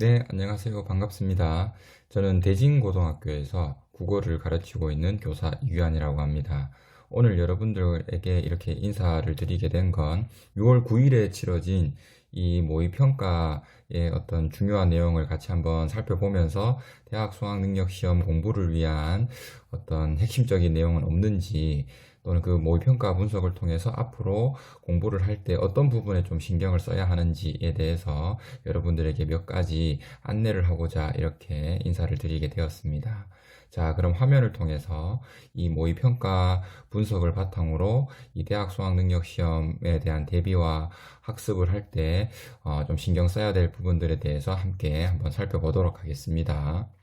네, 안녕하세요. 반갑습니다. 저는 대진고등학교에서 국어를 가르치고 있는 교사 이규환이라고 합니다. 오늘 여러분들에게 이렇게 인사를 드리게 된 건 6월 9일에 치러진 이 모의평가의 어떤 중요한 내용을 같이 한번 살펴보면서 대학 수학능력시험 공부를 위한 어떤 핵심적인 내용은 없는지 또는 그 모의 평가 분석을 통해서 앞으로 공부를 할 때 어떤 부분에 좀 신경을 써야 하는지에 대해서 여러분들에게 몇 가지 안내를 하고자 이렇게 인사를 드리게 되었습니다. 자, 그럼 화면을 통해서 이 모의 평가 분석을 바탕으로 이 대학 수학 능력 시험에 대한 대비와 학습을 할때 어, 좀 신경 써야 될 부분들에 대해서 함께 한번 살펴보도록 하겠습니다.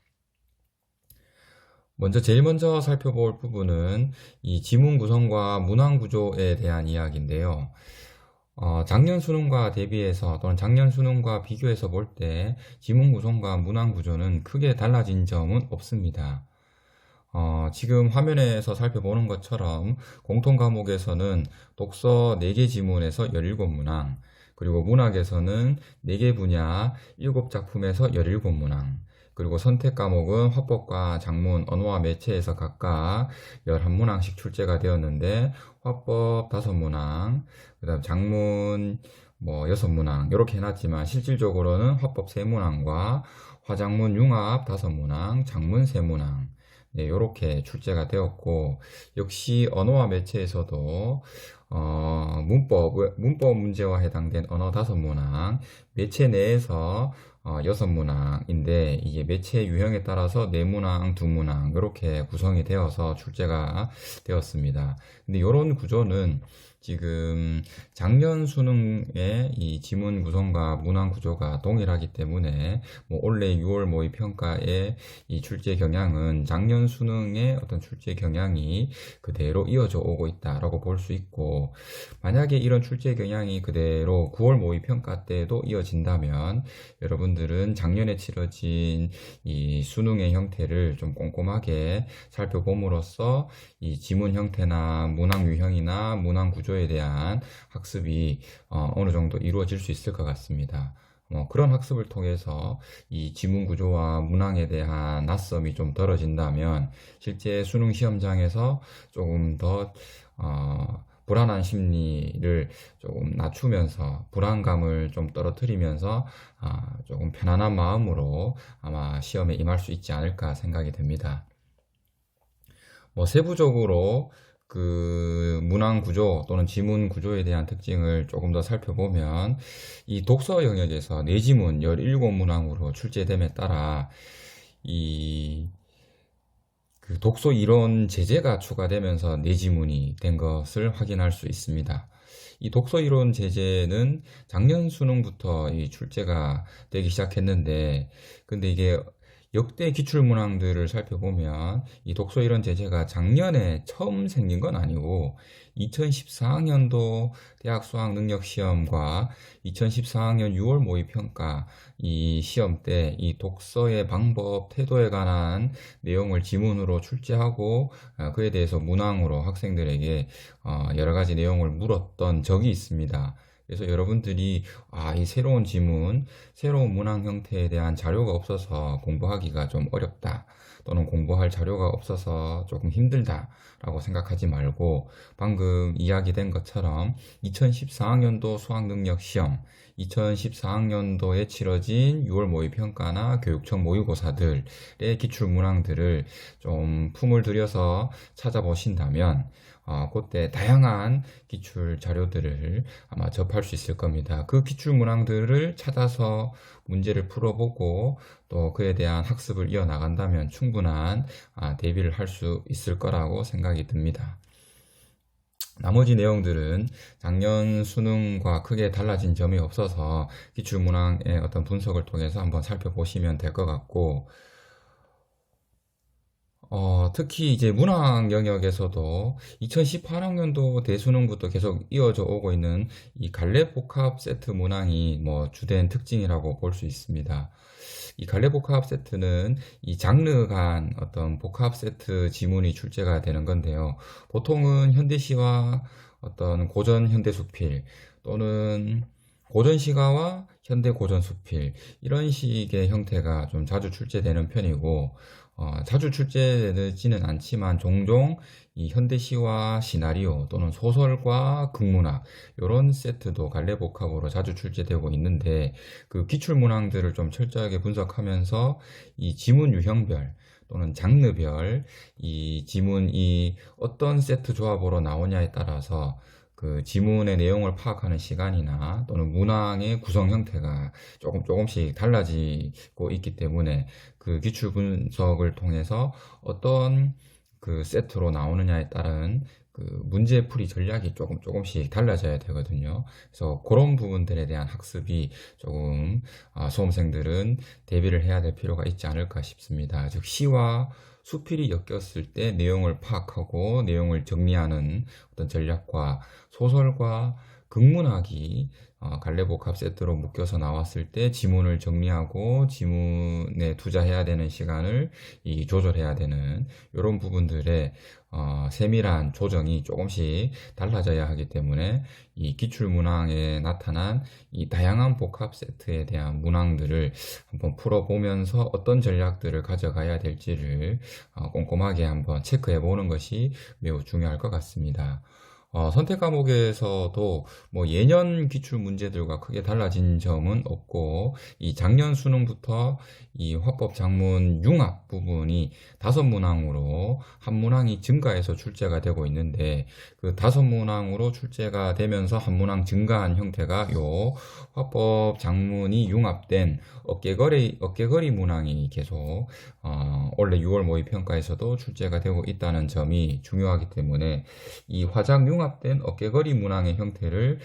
먼저 제일 먼저 살펴볼 부분은 이 지문 구성과 문항 구조에 대한 이야기인데요. 어, 작년 수능과 대비해서 또는 작년 수능과 비교해서 볼 때 지문 구성과 문항 구조는 크게 달라진 점은 없습니다. 어, 지금 화면에서 살펴보는 것처럼 공통 과목에서는 독서 4개 지문에서 17문항, 그리고 문학에서는 4개 분야 7작품에서 17문항, 그리고 선택 과목은 화법과 장문, 언어와 매체에서 각각 11문항씩 출제가 되었는데 화법 5문항, 그 다음 장문 뭐 6문항 이렇게 해놨지만 실질적으로는 화법 3문항과 화장문 융합 5문항, 장문 3문항. 네, 이렇게 출제가 되었고 역시 언어와 매체에서도 어, 문법 문법 문제와 해당된 언어 다섯 문항 매체 내에서 어, 여섯 문항인데 이게 매체 유형에 따라서 네 문항, 두 문항 이렇게 구성이 되어서 출제가 되었습니다. 근데 이런 구조는 지금 작년 수능의 이 지문 구성과 문항 구조가 동일하기 때문에 뭐 올해 6월 모의 평가의 이 출제 경향은 작년 수능의 어떤 출제 경향이 그대로 이어져 오고 있다라고 볼 수 있고 만약에 이런 출제 경향이 그대로 9월 모의 평가 때도 이어진다면 여러분들은 작년에 치러진 이 수능의 형태를 좀 꼼꼼하게 살펴봄으로써 이 지문 형태나 문항 유형이나 문항 구조에 대한 학습이 어, 느 정도 이루어질 수 있을 것 같습니다. 뭐 그런 학습을 통해서 이 지문 구조와 문항에 대한 낯섦이 좀 덜어진다면 실제 수능 시험장에서 조금 더 어, 불안한 심리를 조금 낮추면서 불안감을 좀 떨어뜨리면서 아, 조금 편안한 마음으로 아마 시험에 임할 수 있지 않을까 생각이 됩니다. 뭐 세부적으로 그 문항 구조 또는 지문 구조에 대한 특징을 조금 더 살펴보면 이 독서 영역에서 내지문 17문항으로 출제됨에 따라 이 그 독서 이론 제재가 추가되면서 내지문이 된 것을 확인할 수 있습니다. 이 독서 이론 제재는 작년 수능부터 이 출제가 되기 시작했는데 근데 이게 역대 기출 문항들을 살펴보면 이 독서 이론 제재가 작년에 처음 생긴 건 아니고 2014학년도 대학 수학 능력 시험과 2014학년 6월 모의 평가 이 시험 때 이 독서의 방법, 태도에 관한 내용을 지문으로 출제하고 어, 그에 대해서 문항으로 학생들에게 어, 여러 가지 내용을 물었던 적이 있습니다. 그래서 여러분들이 아, 이 새로운 지문, 새로운 문항 형태에 대한 자료가 없어서 공부하기가 좀 어렵다. 또는 공부할 자료가 없어서 조금 힘들다라고 생각하지 말고 방금 이야기된 것처럼 2014학년도 수학능력 시험, 2014학년도에 치러진 6월 모의평가나 교육청 모의고사들의 기출 문항들을 좀 품을 들여서 찾아보신다면 어, 그때 다양한 기출 자료들을 아마 접할 수 있을 겁니다. 그 기출 문항들을 찾아서 문제를 풀어보고 또 그에 대한 학습을 이어나간다면 충분한 아, 대비를 할 수 있을 거라고 생각이 듭니다. 나머지 내용들은 작년 수능과 크게 달라진 점이 없어서 기출문항의 어떤 분석을 통해서 한번 살펴보시면 될 것 같고 어, 특히 이제 문학 영역에서도 2018학년도 대수능부터 계속 이어져 오고 있는 이 갈래 복합 세트 문항이 뭐 주된 특징이라고 볼 수 있습니다. 이 갈래 복합 세트는 이 장르 간 어떤 복합 세트 지문이 출제가 되는 건데요. 보통은 현대시와 어떤 고전 현대 수필 또는 고전 시가와 현대 고전 수필 이런 식의 형태가 좀 자주 출제되는 편이고 어, 자주 출제되지는 않지만 종종 이 현대시와 시나리오 또는 소설과 극문학 이런 세트도 갈래복합으로 자주 출제되고 있는데 그 기출 문항들을 좀 철저하게 분석하면서 이 지문 유형별 또는 장르별 이 지문이 어떤 세트 조합으로 나오냐에 따라서 그 지문의 내용을 파악하는 시간이나 또는 문항의 구성 형태가 조금 조금씩 달라지고 있기 때문에 그 기출 분석을 통해서 어떤 그 세트로 나오느냐에 따른 그 문제풀이 전략이 조금 조금씩 달라져야 되거든요. 그래서 그런 부분들에 대한 학습이 조금 아, 수험생들은 대비를 해야 될 필요가 있지 않을까 싶습니다. 즉 시와 수필이 엮였을 때 내용을 파악하고 내용을 정리하는 어떤 전략과 소설과 극문학이 어, 갈래복합 세트로 묶여서 나왔을 때 지문을 정리하고 지문에 투자해야 되는 시간을 이 조절해야 되는 이런 부분들의 어, 세밀한 조정이 조금씩 달라져야 하기 때문에 이 기출 문항에 나타난 이 다양한 복합 세트에 대한 문항들을 한번 풀어보면서 어떤 전략들을 가져가야 될지를 어, 꼼꼼하게 한번 체크해 보는 것이 매우 중요할 것 같습니다. 어, 선택 과목에서도 뭐 예년 기출 문제들과 크게 달라진 점은 없고 이 작년 수능부터 이 화법 작문 융합 부분이 다섯 문항으로 한 문항이 증가해서 출제가 되고 있는데 그 다섯 문항으로 출제가 되면서 한 문항 증가한 형태가 요 화법 작문이 융합된 어깨거리 어깨거리 문항이 계속 어, 원래 6월 모의 평가에서도 출제가 되고 있다는 점이 중요하기 때문에 이 화작 융합 된 어깨거리 문항의 형태를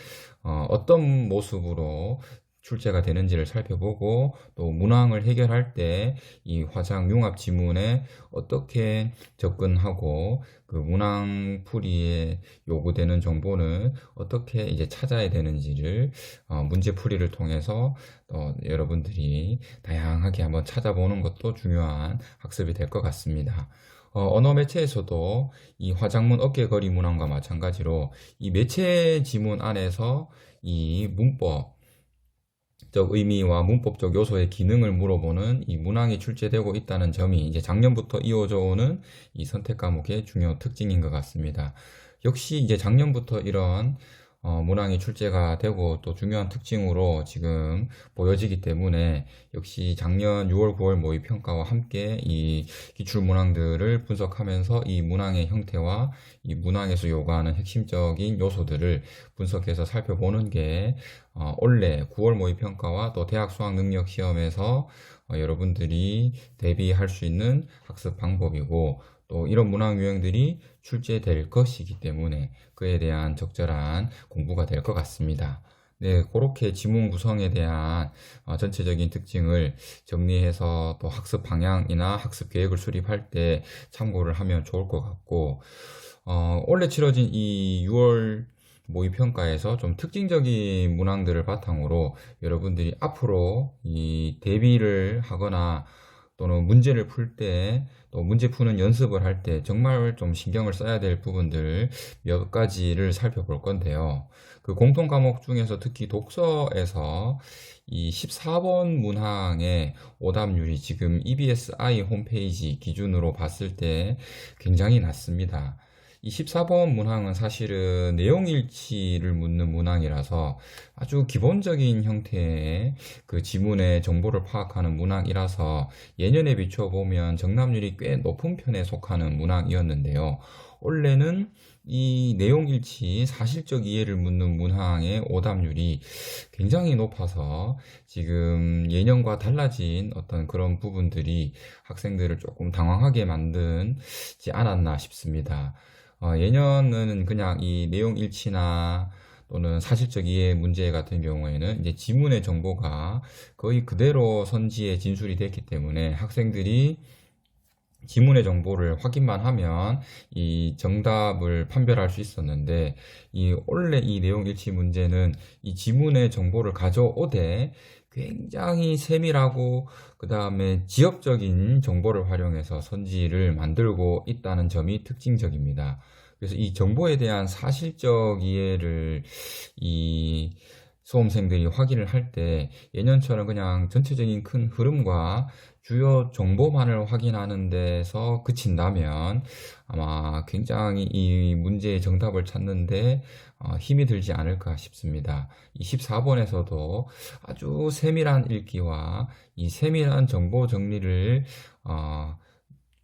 어, 어떤 모습으로 출제가 되는지를 살펴보고 또 문항을 해결할 때 이 화작 융합 지문에 어떻게 접근하고 그 문항 풀이에 요구되는 정보는 어떻게 이제 찾아야 되는지를 어 문제 풀이를 통해서 어 여러분들이 다양하게 한번 찾아보는 것도 중요한 학습이 될 것 같습니다. 어, 언어 매체에서도 이 화작문 어깨거리 문항과 마찬가지로 이 매체 지문 안에서 이 문법 적 의미와 문법적 요소의 기능을 물어보는 이 문항이 출제되고 있다는 점이 이제 작년부터 이어져 오는 이 선택 과목의 중요 특징인 것 같습니다. 역시 이제 작년부터 이런 어, 문항이 출제가 되고 또 중요한 특징으로 지금 보여지기 때문에 역시 작년 6월, 9월 모의 평가와 함께 이 기출 문항들을 분석하면서 이 문항의 형태와 이 문항에서 요구하는 핵심적인 요소들을 분석해서 살펴보는 게 어, 올해 9월 모의 평가와 또 대학 수학 능력 시험에서 어, 여러분들이 대비할 수 있는 학습 방법이고 또 이런 문항 유형들이 출제될 것이기 때문에 그에 대한 적절한 공부가 될 것 같습니다. 네, 그렇게 지문 구성에 대한 어, 전체적인 특징을 정리해서 또 학습 방향이나 학습 계획을 수립할 때 참고를 하면 좋을 것 같고, 어, 올해 치러진 이 6월 모의 평가에서 좀 특징적인 문항들을 바탕으로 여러분들이 앞으로 이 대비를 하거나 또는 문제를 풀 때, 또 문제 푸는 연습을 할 때 정말 좀 신경을 써야 될 부분들 몇 가지를 살펴볼 건데요. 그 공통 과목 중에서 특히 독서에서 이 14번 문항의 오답률이 지금 EBSI 홈페이지 기준으로 봤을 때 굉장히 낮습니다. 이 14번 문항은 사실은 내용 일치를 묻는 문항이라서 아주 기본적인 형태의 그 지문의 정보를 파악하는 문항이라서 예년에 비춰 보면 정답률이 꽤 높은 편에 속하는 문항이었는데요. 원래는 이 내용 일치, 사실적 이해를 묻는 문항의 오답률이 굉장히 높아서 지금 예년과 달라진 어떤 그런 부분들이 학생들을 조금 당황하게 만든지 않았나 싶습니다. 어, 예년은 그냥 이 내용 일치나 또는 사실적 이해 문제 같은 경우에는 이제 지문의 정보가 거의 그대로 선지에 진술이 됐기 때문에 학생들이 지문의 정보를 확인만 하면 이 정답을 판별할 수 있었는데 이 원래 이 내용 일치 문제는 이 지문의 정보를 가져오되 굉장히 세밀하고 그 다음에 지역적인 정보를 활용해서 선지를 만들고 있다는 점이 특징적입니다. 그래서 이 정보에 대한 사실적 이해를 이 수험생들이 확인을 할 때 예년처럼 그냥 전체적인 큰 흐름과 주요 정보만을 확인하는 데서 그친다면 아마 굉장히 이 문제의 정답을 찾는데 어, 힘이 들지 않을까 싶습니다. 이 14번에서도 아주 세밀한 읽기와 이 세밀한 정보 정리를 어,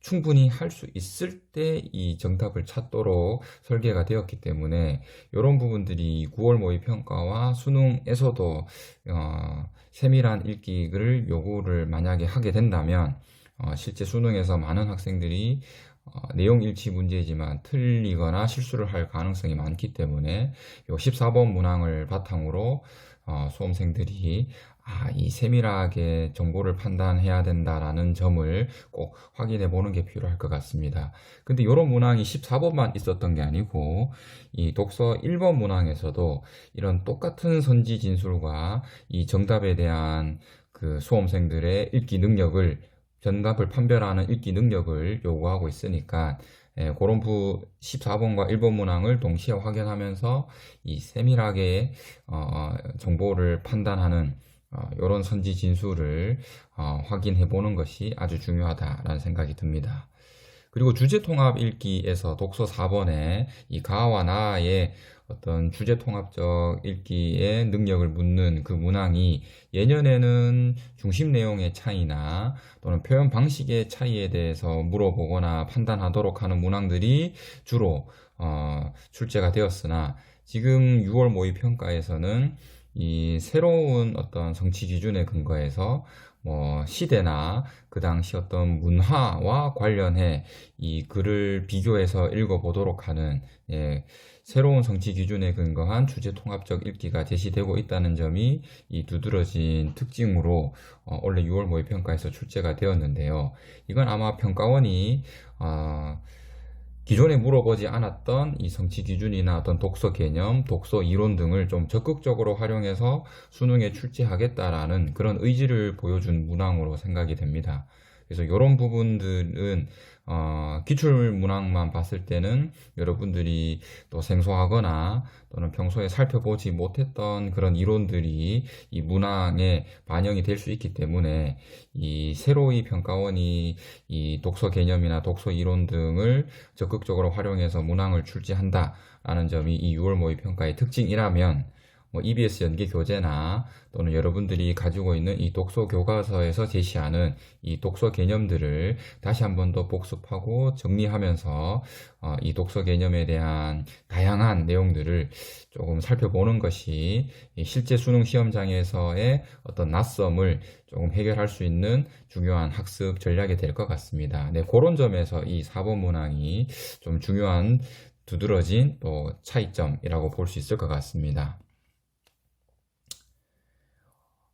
충분히 할 수 있을 때 이 정답을 찾도록 설계가 되었기 때문에 이런 부분들이 9월 모의 평가와 수능에서도 어, 세밀한 읽기를 요구를 만약에 하게 된다면 어, 실제 수능에서 많은 학생들이 어, 내용 일치 문제이지만 틀리거나 실수를 할 가능성이 많기 때문에 요 14번 문항을 바탕으로 어, 수험생들이 아, 이 세밀하게 정보를 판단해야 된다라는 점을 꼭 확인해 보는 게 필요할 것 같습니다. 근데 이런 문항이 14번만 있었던 게 아니고 이 독서 1번 문항에서도 이런 똑같은 선지 진술과 이 정답에 대한 그 수험생들의 읽기 능력을 정답을 판별하는 읽기 능력을 요구하고 있으니까 예, 그런 부 14번과 1번 문항을 동시에 확인하면서 이 세밀하게 어, 정보를 판단하는 이런 어, 선지 진술을 어, 확인해 보는 것이 아주 중요하다라는 생각이 듭니다. 그리고 주제 통합 읽기에서 독서 4번에 이 가와 나의 어떤 주제 통합적 읽기의 능력을 묻는 그 문항이 예년에는 중심 내용의 차이나 또는 표현 방식의 차이에 대해서 물어보거나 판단하도록 하는 문항들이 주로 어, 출제가 되었으나 지금 6월 모의 평가에서는 이 새로운 어떤 정치 기준에 근거해서 뭐 시대나 그 당시 어떤 문화와 관련해 이 글을 비교해서 읽어보도록 하는 예, 새로운 정치 기준에 근거한 주제 통합적 읽기가 제시되고 있다는 점이 이 두드러진 특징으로 어, 원래 6월 모의 평가에서 출제가 되었는데요. 이건 아마 평가원이 어, 기존에 물어보지 않았던 이 성취 기준이나 어떤 독서 개념, 독서 이론 등을 좀 적극적으로 활용해서 수능에 출제하겠다라는 그런 의지를 보여준 문항으로 생각이 됩니다. 그래서 이런 부분들은 어, 기출 문항만 봤을 때는 여러분들이 또 생소하거나 또는 평소에 살펴보지 못했던 그런 이론들이 이 문항에 반영이 될 수 있기 때문에 이 새로이 평가원이 이 독서 개념이나 독서 이론 등을 적극적으로 활용해서 문항을 출제한다라는 점이 이 6월 모의 평가의 특징이라면 뭐 EBS 연계 교재나 또는 여러분들이 가지고 있는 이 독서 교과서에서 제시하는 이 독서 개념들을 다시 한 번 더 복습하고 정리하면서 어, 이 독서 개념에 대한 다양한 내용들을 조금 살펴보는 것이 실제 수능 시험장에서의 어떤 낯섦을 조금 해결할 수 있는 중요한 학습 전략이 될 것 같습니다. 네, 그런 점에서 이 4번 문항이 좀 중요한 두드러진 또 차이점이라고 볼 수 있을 것 같습니다.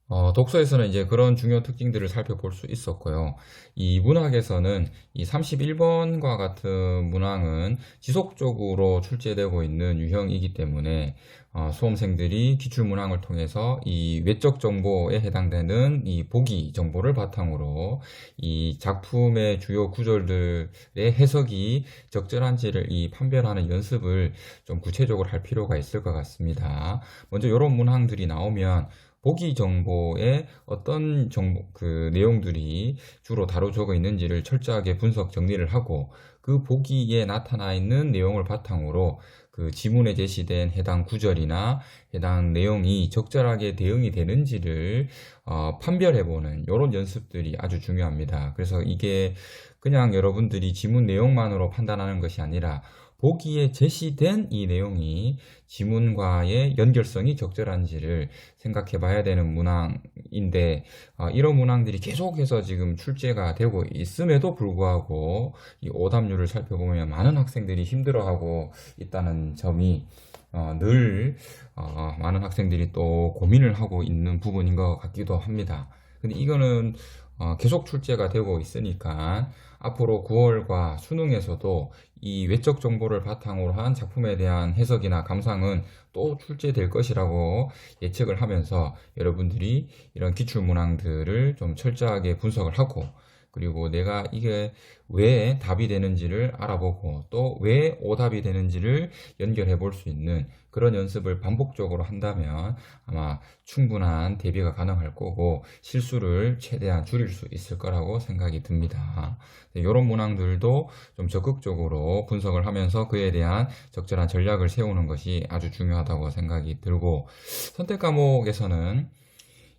어, 독서에서는 이제 그런 중요 특징들을 살펴볼 수 있었고요. 이 문학에서는 이 31번과 같은 문항은 지속적으로 출제되고 있는 유형이기 때문에 어, 수험생들이 기출문항을 통해서 이 외적 정보에 해당되는 이 보기 정보를 바탕으로 이 작품의 주요 구절들의 해석이 적절한지를 이 판별하는 연습을 좀 구체적으로 할 필요가 있을 것 같습니다. 먼저 이런 문항들이 나오면 보기 정보에 어떤 정보, 그 내용들이 주로 다뤄져 있는지를 철저하게 분석 정리를 하고 그 보기에 나타나 있는 내용을 바탕으로 그 지문에 제시된 해당 구절이나 해당 내용이 적절하게 대응이 되는지를 어, 판별해보는 이런 연습들이 아주 중요합니다. 그래서 이게 그냥 여러분들이 지문 내용만으로 판단하는 것이 아니라 보기에 제시된 이 내용이 지문과의 연결성이 적절한지를 생각해 봐야 되는 문항인데 어, 이런 문항들이 계속해서 지금 출제가 되고 있음에도 불구하고 이 오답률을 살펴보면 많은 학생들이 힘들어하고 있다는 점이 어, 늘 어, 많은 학생들이 또 고민을 하고 있는 부분인 것 같기도 합니다. 근데 이거는 어, 계속 출제가 되고 있으니까 앞으로 9월과 수능에서도 이 외적 정보를 바탕으로 한 작품에 대한 해석이나 감상은 또 출제될 것이라고 예측을 하면서 여러분들이 이런 기출 문항들을 좀 철저하게 분석을 하고 그리고 내가 이게 왜 답이 되는지를 알아보고 또 왜 오답이 되는지를 연결해 볼 수 있는 그런 연습을 반복적으로 한다면 아마 충분한 대비가 가능할 거고 실수를 최대한 줄일 수 있을 거라고 생각이 듭니다. 이런 문항들도 좀 적극적으로 분석을 하면서 그에 대한 적절한 전략을 세우는 것이 아주 중요하다고 생각이 들고 선택 과목에서는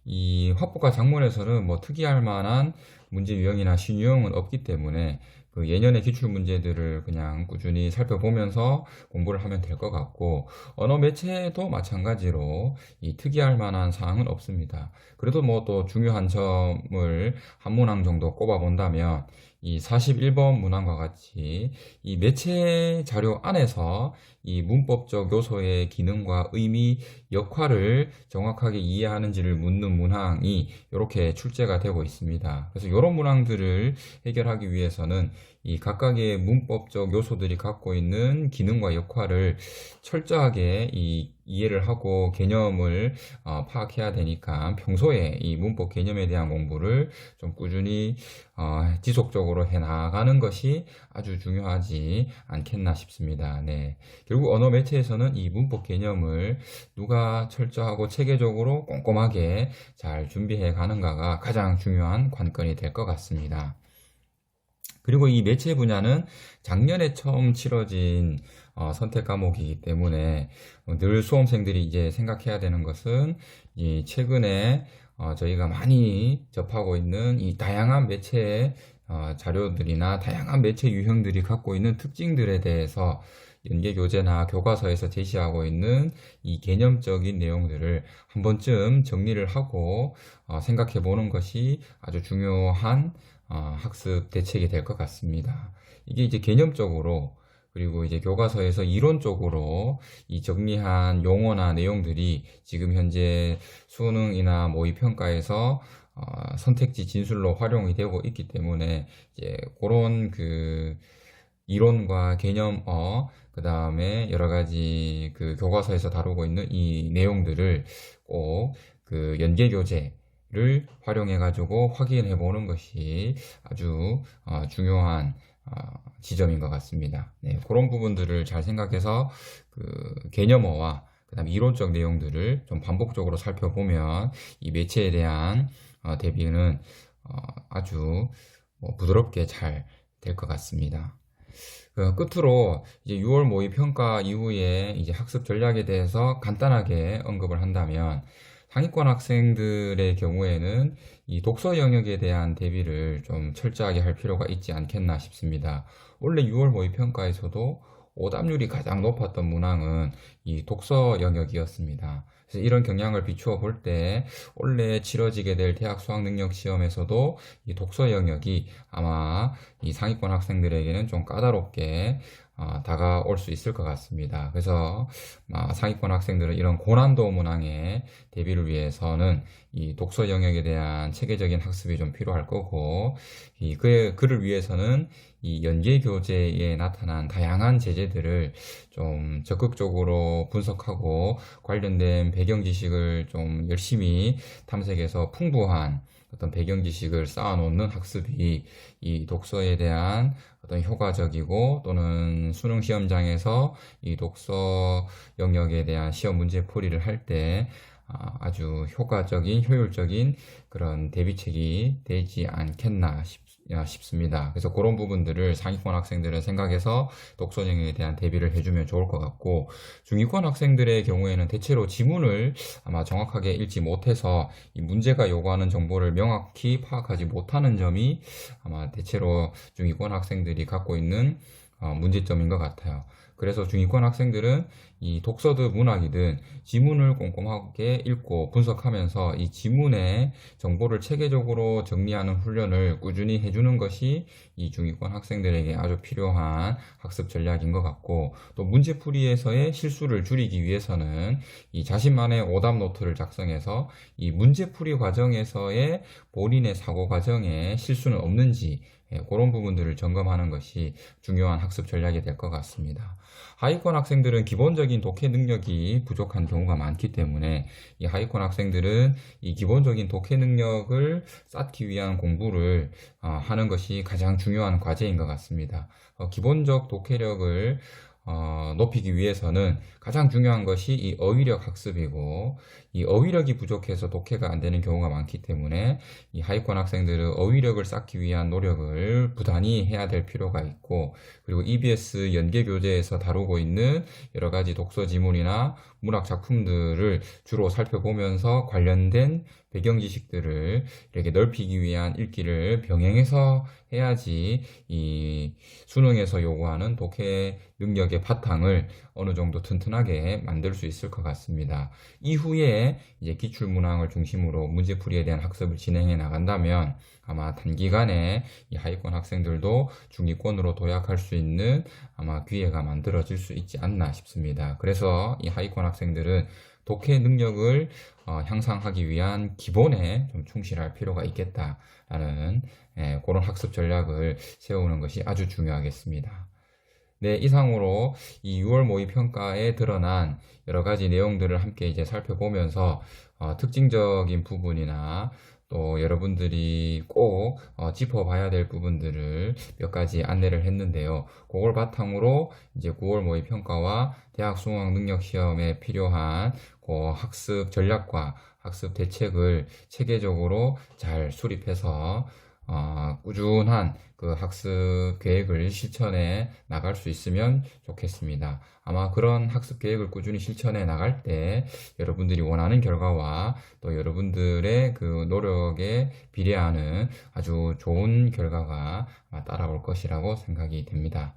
이 화법과 작문에서는 뭐 특이할 만한 문제 유형이나 신유형은 없기 때문에 그 예년의 기출 문제들을 그냥 꾸준히 살펴보면서 공부를 하면 될 것 같고 언어 매체도 마찬가지로 이 특이할 만한 사항은 없습니다. 그래도 뭐 또 중요한 점을 한 문항 정도 꼽아 본다면 이 41번 문항과 같이 이 매체 자료 안에서 이 문법적 요소의 기능과 의미, 역할을 정확하게 이해하는지를 묻는 문항이 이렇게 출제가 되고 있습니다. 그래서 이런 문항들을 해결하기 위해서는 이 각각의 문법적 요소들이 갖고 있는 기능과 역할을 철저하게 이 이해를 하고 개념을 어, 파악해야 되니까 평소에 이 문법 개념에 대한 공부를 좀 꾸준히 어, 지속적으로 해 나가는 것이 아주 중요하지 않겠나 싶습니다. 네. 결국 언어 매체에서는 이 문법 개념을 누가 철저하고 체계적으로 꼼꼼하게 잘 준비해 가는가가 가장 중요한 관건이 될 것 같습니다. 그리고 이 매체 분야는 작년에 처음 치러진 어, 선택 과목이기 때문에 늘 수험생들이 이제 생각해야 되는 것은 이 최근에 어, 저희가 많이 접하고 있는 이 다양한 매체 어, 자료들이나 다양한 매체 유형들이 갖고 있는 특징들에 대해서 연계 교재나 교과서에서 제시하고 있는 이 개념적인 내용들을 한 번쯤 정리를 하고 어, 생각해 보는 것이 아주 중요한 어, 학습 대책이 될 것 같습니다. 이게 이제 개념적으로 그리고 이제 교과서에서 이론적으로 이 정리한 용어나 내용들이 지금 현재 수능이나 모의 평가에서 어, 선택지 진술로 활용이 되고 있기 때문에 이제 그런 그 이론과 개념어 그 다음에 여러 가지 그 교과서에서 다루고 있는 이 내용들을 꼭 그 연계 교재 를 활용해 가지고 확인해 보는 것이 아주 어, 중요한 어, 지점인 것 같습니다. 네, 그런 부분들을 잘 생각해서 그 개념어와 그다음 이론적 내용들을 좀 반복적으로 살펴보면 이 매체에 대한 어, 대비는 어, 아주 뭐 부드럽게 잘 될 것 같습니다. 그 끝으로 이제 6월 모의 평가 이후에 이제 학습 전략에 대해서 간단하게 언급을 한다면 상위권 학생들의 경우에는 이 독서 영역에 대한 대비를 좀 철저하게 할 필요가 있지 않겠나 싶습니다. 원래 6월 모의 평가에서도 오답률이 가장 높았던 문항은 이 독서 영역이었습니다. 그래서 이런 경향을 비추어 볼 때 원래 치러지게 될 대학 수학 능력 시험에서도 이 독서 영역이 아마 이 상위권 학생들에게는 좀 까다롭게 어, 다가올 수 있을 것 같습니다. 그래서 어, 상위권 학생들은 이런 고난도 문항에 대비를 위해서는 이 독서 영역에 대한 체계적인 학습이 좀 필요할 거고 이 그, 그를 위해서는 이 연계 교재에 나타난 다양한 제재들을 좀 적극적으로 분석하고 관련된 배경 지식을 좀 열심히 탐색해서 풍부한 어떤 배경 지식을 쌓아놓는 학습이 이 독서에 대한 어떤 효과적이고 또는 수능 시험장에서 이 독서 영역에 대한 시험 문제 풀이를 할 때 아, 아주 효과적인 효율적인 그런 대비책이 되지 않겠나 싶, 싶습니다. 그래서 그런 부분들을 상위권 학생들은 생각해서 독서 영역에 대한 대비를 해주면 좋을 것 같고 중위권 학생들의 경우에는 대체로 지문을 아마 정확하게 읽지 못해서 이 문제가 요구하는 정보를 명확히 파악하지 못하는 점이 아마 대체로 중위권 학생들이 갖고 있는 어, 문제점인 것 같아요. 그래서 중위권 학생들은 이 독서든 문학이든 지문을 꼼꼼하게 읽고 분석하면서 이 지문의 정보를 체계적으로 정리하는 훈련을 꾸준히 해주는 것이 이 중위권 학생들에게 아주 필요한 학습 전략인 것 같고 또 문제풀이에서의 실수를 줄이기 위해서는 이 자신만의 오답 노트를 작성해서 이 문제풀이 과정에서의 본인의 사고 과정에 실수는 없는지 예, 그런 부분들을 점검하는 것이 중요한 학습 전략이 될 것 같습니다. 하위권 학생들은 기본적인 독해 능력이 부족한 경우가 많기 때문에 이 하위권 학생들은 이 기본적인 독해 능력을 쌓기 위한 공부를 어, 하는 것이 가장 중요한 과제인 것 같습니다. 어, 기본적 독해력을 어, 높이기 위해서는 가장 중요한 것이 이 어휘력 학습이고 이 어휘력이 부족해서 독해가 안 되는 경우가 많기 때문에 이 하위권 학생들은 어휘력을 쌓기 위한 노력을 부단히 해야 될 필요가 있고 그리고 EBS 연계 교재에서 다루고 있는 여러 가지 독서 지문이나 문학 작품들을 주로 살펴보면서 관련된 배경 지식들을 이렇게 넓히기 위한 읽기를 병행해서 해야지 이 수능에서 요구하는 독해 능력의 바탕을 어느 정도 튼튼하게 만들 수 있을 것 같습니다. 이후에 이제 기출 문항을 중심으로 문제풀이에 대한 학습을 진행해 나간다면 아마 단기간에 이 하위권 학생들도 중위권으로 도약할 수 있는 아마 기회가 만들어질 수 있지 않나 싶습니다. 그래서 이 하위권 학생 들은 독해 능력을 어, 향상하기 위한 기본에 좀 충실할 필요가 있겠다라는 예, 그런 학습 전략을 세우는 것이 아주 중요하겠습니다. 네, 이상으로 이 6월 모의 평가에 드러난 여러 가지 내용들을 함께 이제 살펴보면서 어, 특징적인 부분이나 또 여러분들이 꼭 어, 짚어봐야 될 부분들을 몇 가지 안내를 했는데요. 그걸 바탕으로 이제 9월 모의 평가와 대학 수학 능력 시험에 필요한 그 학습 전략과 학습 대책을 체계적으로 잘 수립해서 어, 꾸준한 그 학습 계획을 실천해 나갈 수 있으면 좋겠습니다. 아마 그런 학습 계획을 꾸준히 실천해 나갈 때 여러분들이 원하는 결과와 또 여러분들의 그 노력에 비례하는 아주 좋은 결과가 따라올 것이라고 생각이 됩니다.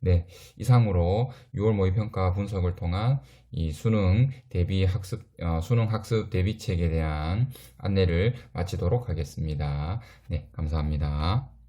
네, 이상으로 6월 모의평가 분석을 통한 이 수능 대비 학습, 어, 수능 학습 대비책에 대한 안내를 마치도록 하겠습니다. 네, 감사합니다.